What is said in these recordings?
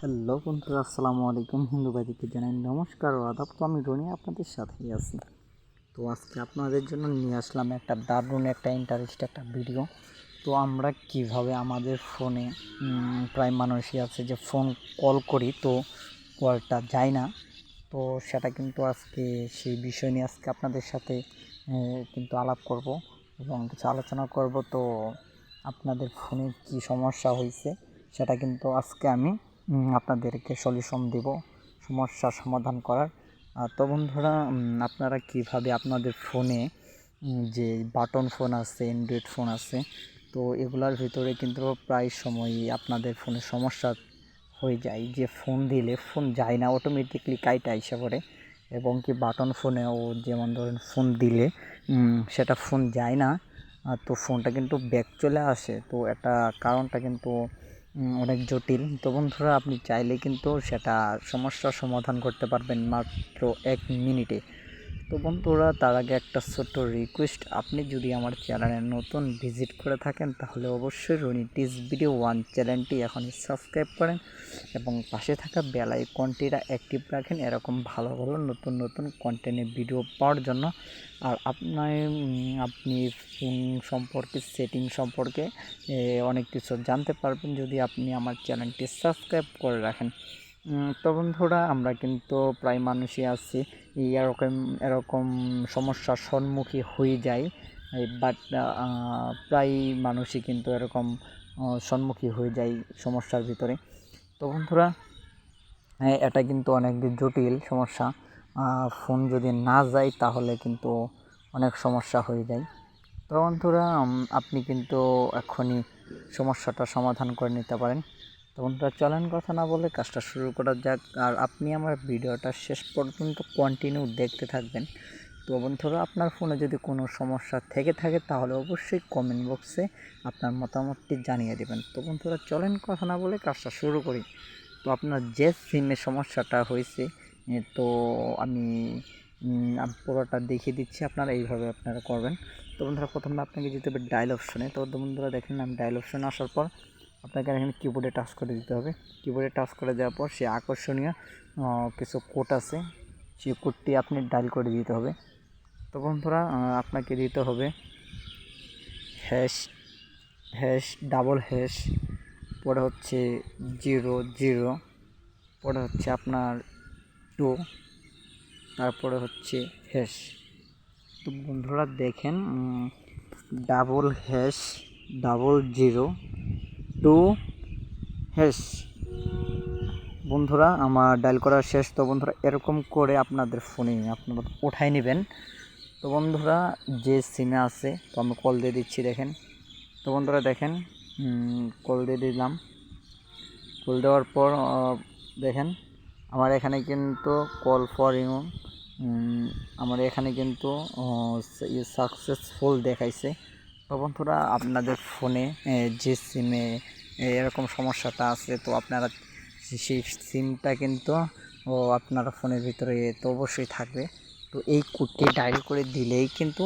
Hello বন্ধুরা, আসসালামু আলাইকুম। হিন্দু ভাইদিকে জানাই নমস্কার ও আদাব। তো আমি রনি, আপনাদের সাথেই আছি। তো আজকে আপনাদের জন্য নিয়ে আসলাম একটা দারুণ, একটা ইন্টারেস্ট একটা ভিডিও তো আমরা কীভাবে আমাদের ফোনে প্রায় মানুষই আছে যে ফোন কল করি, তো কলটা যায় না। তো সেটা কিন্তু আজকে, সেই বিষয় নিয়ে আজকে আপনাদের সাথে কিন্তু আলাপ করব এবং কিছু আলোচনা করব। তো আপনাদের ফোনে কি সমস্যা হয়েছে, সেটা কিন্তু আজকে আমি আপনাদেরকে সলিউশন দেব সমস্যার সমাধান করার। তো বন্ধুরা আপনারা কীভাবে আপনাদের ফোনে যে বাটন ফোন আছে অ্যান্ড্রয়েড ফোন আছে, তো এগুলার ভিতরে কিন্তু প্রায় সময়ই আপনাদের ফোনে সমস্যা হয়ে যায়। যে ফোন দিলে ফোন যায় না অটোমেটিকলি কাইটা আইসা পড়ে। এবং কি বাটন ফোনেও যেমন ধরেন ফোন দিলে সেটা ফোন যায় না। তো ফোনটা কিন্তু ব্যাক চলে আসে। তো এটা কারণটা কিন্তু অনেক জটিল। তো বন্ধুরা, আপনি চাইলে কিন্তু সেটা সমস্যার সমাধান করতে পারবেন মাত্র এক মিনিটে। তো বন্ধুরা, তার আগে একটা ছোট্ট রিকোয়েস্ট আপনি যদি আমার চ্যানেলে নতুন ভিজিট করে থাকেন, তাহলে অবশ্যই রনি টিস ভিডিও ওয়ান চ্যানেলটি এখনই সাবস্ক্রাইব করেন এবং পাশে থাকা বেল আইকনটিটা অ্যাক্টিভ রাখেন। এরকম ভালো ভালো, নতুন নতুন কন্টেন্টের ভিডিও পাওয়ার জন্য। আর আপনার আপনি ফোন সম্পর্কে সেটিং সম্পর্কে অনেক কিছু জানতে পারবেন যদি আপনি আমার চ্যানেলটি সাবস্ক্রাইব করে রাখেন। তো বন্ধুরা, আমরা কিন্তু প্রায় মানুষই আছি। এরকম এরকম সমস্যার সম্মুখীন হয়ে যায়। বাট প্রায় মানুষই কিন্তু এরকম আহ, সম্মুখী হয়ে যায় সমস্যার ভিতরে। তো বন্ধুরা হ্যাঁ এটা কিন্তু অনেক জটিল সমস্যা। ফোন যদি না যায় তাহলে কিন্তু অনেক সমস্যা হয়ে যায়। তো বন্ধুরা আপনি কিন্তু এখনই সমস্যাটা সমাধান করে নিতে পারেন। তো বন্ধুরা, চলেন কথা না বলে কাজটা শুরু করা যাক। আর আপনি আমার ভিডিওটা শেষ পর্যন্ত কন্টিনিউ দেখতে থাকবেন। তো বন্ধুরা, আপনার ফোনে যদি কোনো সমস্যা থেকে থাকে, তাহলে অবশ্যই কমেন্ট বক্সে আপনার মতামতটি জানিয়ে দেবেন। তো বন্ধুরা, চলেন কথা না বলে কাজটা শুরু করি। তো আপনার যে সিমে সমস্যাটা হয়েছে তো আমি পুরোটা দেখিয়ে দিচ্ছি, আপনারা এইভাবে আপনারা করবেন। তো বন্ধুরা, প্রথমে আপনাকে যেতে হবে ডায়াল অপশনে তো বন্ধুরা দেখেন, আমি ডায়াল অপশনে আসার পর আপনাকে এখানে কিবোর্ডে টাচ করে দিতে হবে। কিবোর্ডে টাচ করে দেওয়ার পর সে আকর্ষণীয় কিছু কোড আছে সেই কোডটি আপনি ডায়াল করে দিতে হবে। তো বন্ধুরা আপনাকে দিতে হবে হ্যাশ হ্যাশ ডাবল হ্যাশ পরে হচ্ছে জিরো জিরো পরে হচ্ছে আপনার টু তারপরে হচ্ছে হ্যাশ তো বন্ধুরা দেখেন double hash double zero two hash বন্ধুরা, আমার ডায়াল করা শেষ। তো বন্ধুরা, এরকম করে আপনাদের ফোনে আপনারা উঠাই নেবেন। তো বন্ধুরা, যে সিমে আছে, তো আমি কল দিয়ে দিচ্ছি, দেখেন। তো বন্ধুরা, দেখেন কল দিয়ে দিলাম। কল দেওয়ার পর দেখেন, আমার এখানে কিন্তু কল ফর ইউ আমার এখানে কিন্তু সাকসেসফুল দেখাইছে। তো বন্ধুরা, আপনাদের ফোনে যে সিমে এরকম সমস্যাটা আছে, তো আপনারা সেই সিমটা কিন্তু, ও, আপনার ফোনের ভিতরে তো অবশ্যই থাকবে। তো এই কোডটি ডায়াল করে দিলেই কিন্তু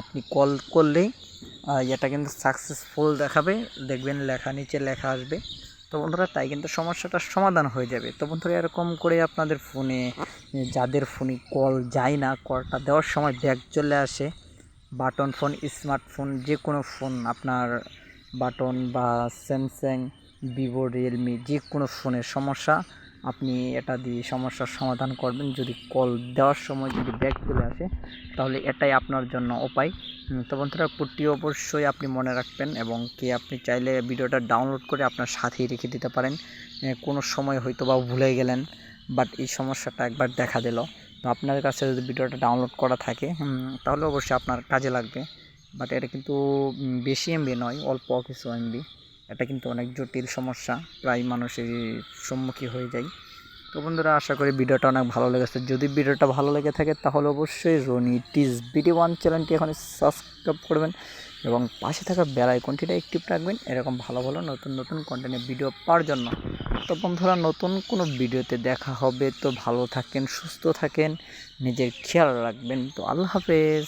আপনি কল করলেই এটা কিন্তু সাকসেসফুল দেখাবে। দেখবেন লেখা, নিচে লেখা আসবে। তো বন্ধুরা, তাই কিন্তু সমস্যাটার সমাধান হয়ে যাবে। তো বন্ধুরা, এরকম করে আপনাদের ফোনে যাদের ফোনে কল যায় না কলটা দেওয়ার সময় ব্যাগ চলে আসে। বাটন, ফোন, স্মার্টফোন, যে কোনো ফোন, আপনার বাটন বা স্যামসাং, ভিভো, রিয়েলমি, যে কোনো ফোনের সমস্যা, আপনি এটা দিয়ে সমস্যার সমাধান করবেন। যদি কল দেওয়ার সময় যদি ব্যাগ চলে আসে, তাহলে এটাই আপনার জন্য উপায়। তো বন্ধুরা কোডটি অবশ্যই আপনি মনে রাখবেন এবং কি আপনি চাইলে ভিডিওটা ডাউনলোড করে আপনার সাথেই রেখে দিতে পারেন। কোনো সময় হয়তো বা ভুলে গেলেন, বাট এই সমস্যাটা একবার দেখা দিল। তো আপনার কাছে যদি ভিডিওটা ডাউনলোড করা থাকে তাহলে অবশ্যই আপনার কাজে লাগবে। বাট এটা কিন্তু বেশি এমবি নয়, অল্প কিছু এমবি এটা কিন্তু অনেক জটিল সমস্যা, প্রায় মানুষের সম্মুখীন হয়ে যায়। তো বন্ধুরা, আশা করি ভিডিওটা অনেক ভালো লেগেছে। যদি ভিডিওটা ভালো লেগে থাকে, তাহলে অবশ্যই রনি টিজ বিডি ওয়ান চ্যানেলটি এখন সাবস্ক্রাইব করবেন এবং পাশে থাকা বেল আইকনটিটা অ্যাক্টিভ রাখবেন। এরকম ভালো ভালো, নতুন নতুন কন্টেন্টের ভিডিও পাওয়ার জন্য। তো বন্ধুরা, নতুন কোনো ভিডিওতে দেখা হবে। তো ভালো থাকেন, সুস্থ থাকেন, নিজের খেয়াল রাখবেন। তো আল্লাহ হাফেজ।